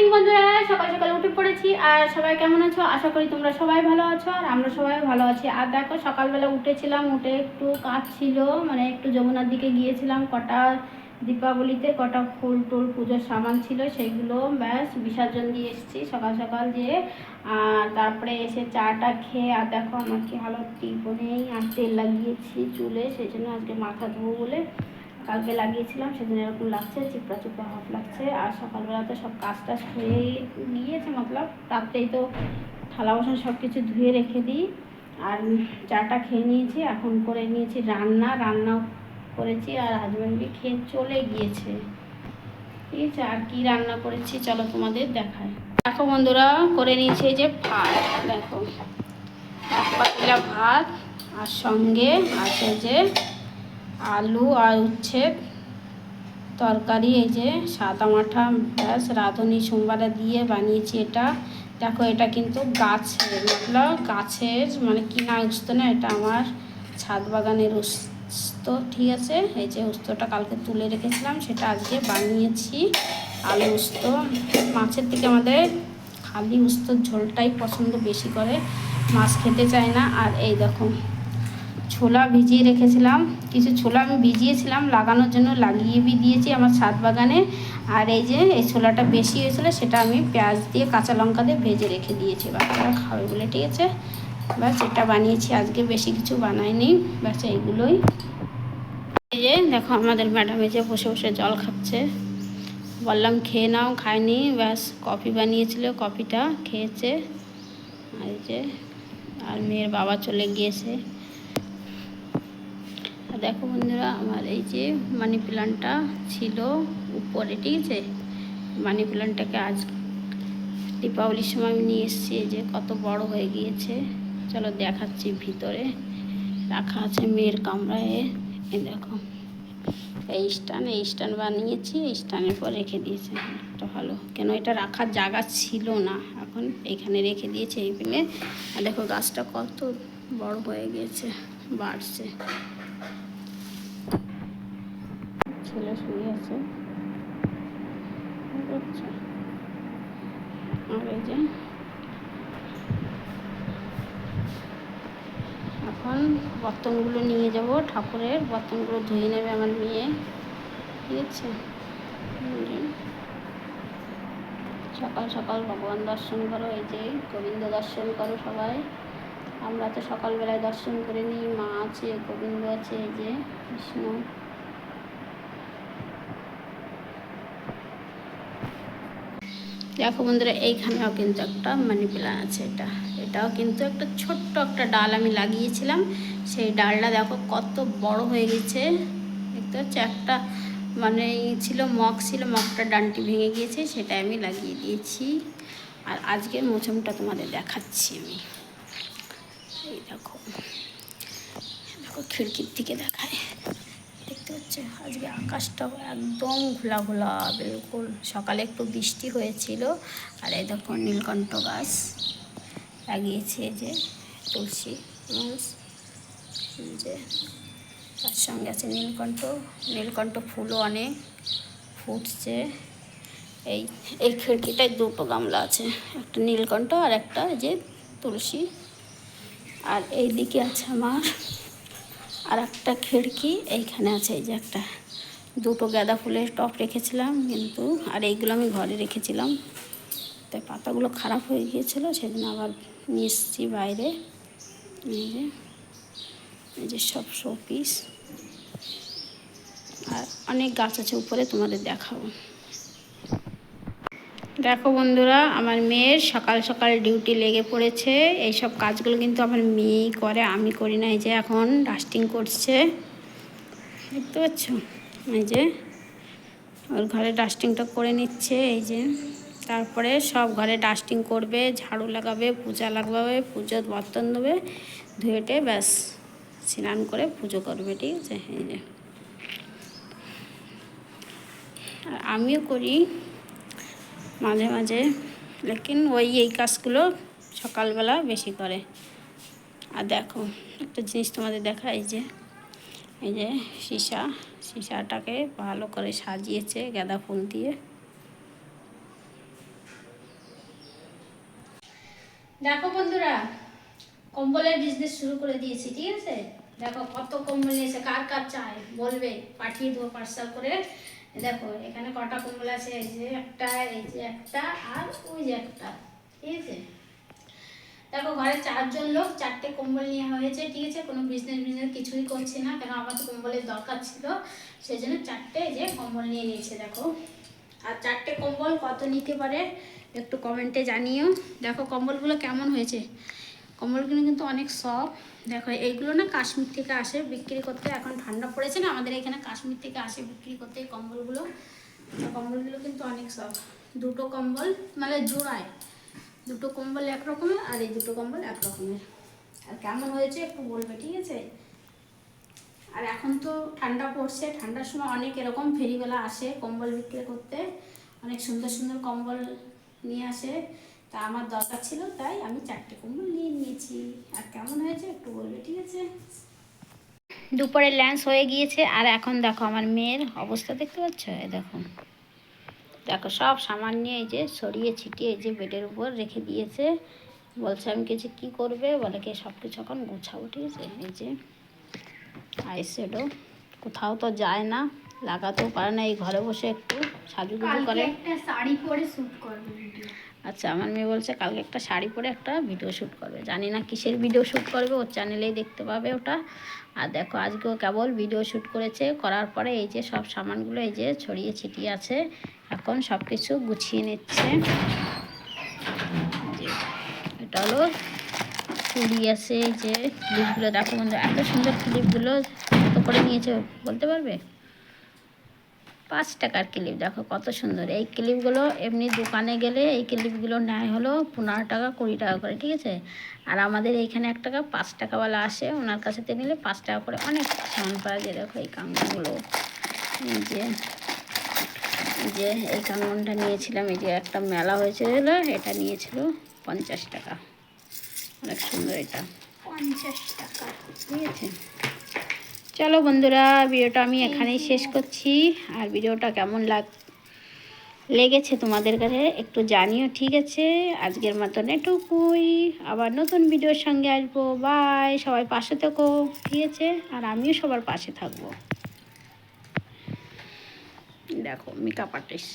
Morning বন্ধুরা, সকাল সকাল উঠে পড়েছি। আর সবাই কেমন আছো? আশা করি তোমরা সবাই ভালো আছো, আর আমরা সবাই ভালো আছি। আর দেখো, সকালবেলা উঠেছিলাম, উঠে একটু কাজ ছিল মানে একটু যমুনার দিকে গিয়েছিলাম। কটা দীপাবলিতে কটা ফুল টুল, পুজোর সামান ছিল, সেগুলো ব্যাস বিসর্জন দিয়ে এসেছি সকাল সকাল যে আর তারপরে এসে চাটা খেয়ে, আর দেখো আমার কি হালত টিপো নেই, আর তেল লাগিয়েছি চুলে, সেই জন্য আজকে মাথা ধোবো বলে কালকে লাগিয়েছিলাম, সেদিন এরকম লাগছে, চিপড়া চিপড়া হাফ লাগছে, আর সকালবেলা তো সব কাজ টাজ হয়ে গিয়েছে, মতলব রাত্রেই তো থালা বাসন সব কিছু ধুয়ে রেখে দিই, আর চাটা খেয়ে নিয়েছি, এখন করে নিয়েছি রান্না, রান্নাও করেছি, আর হাজব্যান্ডকে খেয়ে চলে গিয়েছে। ঠিক আছে, আর কি রান্না করেছি চলো তোমাদের দেখায় দেখো বন্ধুরা, করে নিয়েছে যে ভাত, দেখো। এক পাতিলা ভাত, আর সঙ্গে আছে যে আলু আর উচ্ছে তরকারি, এই যে সাদা মাঠা ব্যাস। রাঁধুনি সোমবারে দিয়ে বানিয়েছি এটা। দেখো, এটা কিন্তু গাছের, মতলব গাছের মানে কিনা উস্ত না, এটা আমার ছাদ বাগানের উস্ত, ঠিক আছে? এই যে উস্তটা কালকে তুলে রেখেছিলাম, সেটা আজকে বানিয়েছি। আলু উস্ত। মাছের থেকে আমাদের খালি উস্তর ঝোলটাই পছন্দ বেশি করে। মাছ খেতে চায় না। আর এই দেখো ছোলা ভিজিয়ে রেখেছিলাম। কিছু ছোলা আমি ভিজিয়েছিলাম, লাগানোর জন্য লাগিয়ে বি দিয়েছি আমার ছাদ বাগানে। আর এই যে, এই ছোলাটা বেশি হয়েছিল, সেটা আমি পেঁয়াজ দিয়ে কাঁচা লঙ্কা দিয়ে ভেজে রেখে দিয়েছি। বাচ্চারা খাবে বলে, ঠিক আছে? ব্যাস, এটা বানিয়েছি। আজকে বেশি কিছু বানাইনি। ব্যাস, এইগুলোই। এই যে, দেখো, আমাদের ম্যাডাম এই যে বসে বসে জল খাচ্ছে। বললাম, খেয়ে নাও খায়নি ব্যাস, কফি বানিয়েছিল, কফিটা খেয়েছে। আর যে, আর মেয়ের বাবা চলে গিয়েছে। দেখো বন্ধুরা, আমার এই যে মানি প্ল্যান্টটা ছিল উপরে, ঠিক আছে? মানি প্ল্যান্টটাকে আজ দীপাবলির সময় আমি নিয়ে এসেছি যে কত বড় হয়ে গিয়েছে। চলো দেখাচ্ছি ভিতরে। রাখা আছে মেয়ের কামরায়। এই দেখো, এই স্ট্যান্ড এই স্ট্যান্ড বানিয়েছি, এই স্ট্যান্ডের পর রেখে দিয়েছে। একটা ভালো। কেন, এটা রাখার জায়গা ছিল না। এখন এখানে রেখে দিয়েছে এই পেলে আর দেখো গাছটা কত বড় হয়ে গিয়েছে, বাড়ছে। ছেলে শুয়ে আছে। আর এই যে এখন বর্তনগুলো নিয়ে যাব ঠাকুরের। বর্তনগুলো ধুয়ে নেবে আমার মেয়ে। ঠিক আছে? সকাল সকাল ভগবান দর্শন করো, এই যে গোবিন্দ দর্শন করো সবাই। আমরা তো সকালবেলায় দর্শন করে নিই মা আছে, গোবিন্দ আছে, এই যে কৃষ্ণ। দেখো বন্ধুরা, এইখানেও কিন্তু একটা মানি প্ল্যান আছে এটা। এটাও কিন্তু একটা ছোট্ট একটা ডাল আমি লাগিয়েছিলাম। সেই ডালটা দেখো কত বড় হয়ে গেছে। দেখতে হচ্ছে একটা মানে ছিল, মগ ছিল, মগটা ডানটি ভেঙে গিয়েছে সেটা আমি লাগিয়ে দিয়েছি। আর আজকের মৌসুমটা তোমাদের দেখাচ্ছি আমি। এই দেখো দেখো খিড়কির থেকে দেখায়। হচ্ছে আজকে আকাশটাও একদম ঘোলা ঘোলা বিলকুল। সকালে একটু বৃষ্টি হয়েছিল। আর এই দেখো নীলকণ্ঠ গাছ। লাগিয়েছে যে তুলসী যে তার সঙ্গে আছে নীলকণ্ঠ। নীলকণ্ঠ ফুলও অনেক ফুটছে। এই এই খিড়কিটায় দুটো গামলা আছে। একটা নীলকণ্ঠ আর একটা যে তুলসী। আর এই দিকে আছে আমার আর একটা খিড়কি এইখানে আছে, এই যে একটা। দুটো গাঁদা ফুলের টপ রেখেছিলাম কিন্তু, আর এইগুলো আমি ঘরে রেখেছিলাম। তাই পাতাগুলো খারাপ হয়ে গিয়েছিল, সেদিন আবার নিয়ে এসেছি বাইরে। এই যে এই যে সব শো পিস আর অনেক গাছ আছে উপরে, তোমাদের দেখাবো। দেখো বন্ধুরা, আমার মেয়ের সকাল সকাল ডিউটি লেগে পড়েছে। এই সব কাজগুলো কিন্তু আমার মেয়েই করে, আমি করি না। এই যে এখন ডাস্টিং করছে। দেখতে পাচ্ছ? এই যে ওর ঘরে ডাস্টিংটা করে নিচ্ছে, এই যে। তারপরে সব ঘরে ডাস্টিং করবে, ঝাড়ু লাগাবে, পূজা লাগাবে, পুজো বর্তন দেবে, ধুয়েটে ব্যাস, স্নান করে পুজো করবে, ঠিক আছে? এই যে। আর আমিও করি। মাঝে মাঝে। লেকিন ওই এই কাজগুলো সকালবেলা বেশি করে। আর দেখো, একটা জিনিস তোমাদের দেখা এই যে এই যে সীসা, সীসাটাকে ভালো করে সাজিয়েছে গাঁদা ফুল দিয়ে। দেখো বন্ধুরা, কম্বলের বিজনেস শুরু করে দিয়েছি, ঠিক আছে? দেখো কত কম্বল নিয়েছে, কার কার চায় বলবে, পাঠিয়ে দেবো পার্সেল করে। দেখো, এখানে কটা কম্বল আছে? এই যে একটা, এই যে একটা, আর ওই যে একটা। ঠিক আছে? দেখো, ঘরে চারজন লোক, চারটে কম্বল নেওয়া হয়েছে, ঠিক আছে? কোনো বিজনেস বিজনেস কিছুই করছি না, কেন আমার তো কম্বলের দরকার ছিল সেই জন্য চারটে যে কম্বল নিয়ে নিয়েছে, দেখো। আর চারটে কম্বল কত নিতে পারে, একটু কমেন্টে জানিও। দেখো কম্বলগুলো কেমন হয়েছে? কম্বলগুলো কিন্তু অনেক সফট দেখো, এইগুলো না কাশ্মীর থেকে আসে, বিক্রি করতে। এখন ঠান্ডা পড়েছে না, আমাদের এখানে কাশ্মীর থেকে আসে বিক্রি করতে এই কম্বলগুলো। কম্বলগুলো কিন্তু অনেক সফট দুটো কম্বল মানে জোড়ায়। দুটো কম্বল এক রকমের আর এই দুটো কম্বল এক রকমের। আর কেমন হয়েছে একটু বলবে, ঠিক আছে? আর এখন তো ঠান্ডা পড়ছে। ঠান্ডার সময় অনেক এরকম ফেরিওয়ালা আসে কম্বল বিক্রি করতে। অনেক সুন্দর সুন্দর কম্বল নিয়ে আসে। তা আমার দরকার ছিল, তাই আমি চারটে কম্বল নিয়ে কেমন হয়েছে একটু বলবে ঠিক আছে? দুপুরে ল্যান্স হয়ে গিয়েছে আর এখন দেখো আমার মেয়ের অবস্থা দেখতে পাচ্ছ? এই দেখো। দেখো সব সামান নিয়ে এই যে সরিয়ে ছিটিয়ে এই যে বেডের উপর রেখে দিয়েছে। বলছে আমি কিছু কী করবে? বলে কি সব কিছু এখন গুছাবো ঠিক আছে? এই যে আইশ্যাডো কোথাও তো যায় না লাগাতেও পারে না এই ঘরে বসে একটু সাজুগুজু করে। একটা শাড়ি পরে শ্যুট করবে আচ্ছা আমার মেয়ে বলছে কালকে একটা শাড়ি পরে একটা ভিডিও শ্যুট করবে। জানি না কিসের ভিডিও শ্যুট করবে, ওর চ্যানেলেই দেখতে পাবে ওটা। আর দেখো আজকেও কেবল ভিডিও শ্যুট করেছে, করার পরে এই যে সব সামানগুলো এই যে ছড়িয়ে ছিটিয়ে আছে, এখন সব কিছু গুছিয়ে নিচ্ছে। এটা হলো চুড়ি আছে, এই যে ক্লিপগুলো দেখো বন্ধু এত সুন্দর ক্লিপগুলো কত করে নিয়েছে বলতে পারবে? পাঁচ টাকার ক্লিপ। দেখো কত সুন্দর। এই ক্লিপগুলো এমনি দোকানে গেলে এই ক্লিপগুলো নেয় হলো পনেরো টাকা কুড়ি টাকা করে ঠিক আছে? আর আমাদের এইখানে এক টাকা পাঁচ টাকাওয়ালা আসে ওনার কাছে নিলে পাঁচ টাকা করে অনেক সামান পাওয়া যায়। দেখো এই কাঙ্গনগুলো এই যে যে এই কাঙ্গনটা নিয়েছিলাম এই যে একটা মেলা হয়েছিল এটা নিয়েছিল পঞ্চাশ টাকা। অনেক সুন্দর এটা। পঞ্চাশ টাকা। ঠিক আছে? চলো বন্ধুরা ভিডিওটা আমি এখানেই শেষ করছি। আর ভিডিওটা কেমন লাগ লেগেছে তোমাদের কাছে একটু জানিও ঠিক আছে? আজকের মতন এটুকুই। আবার নতুন ভিডিওর সঙ্গে আসব। বাই সবাই পাশে থেকো ঠিক আছে? আর আমিও সবার পাশে থাকব। দেখো মেকআপ আর্টিস্ট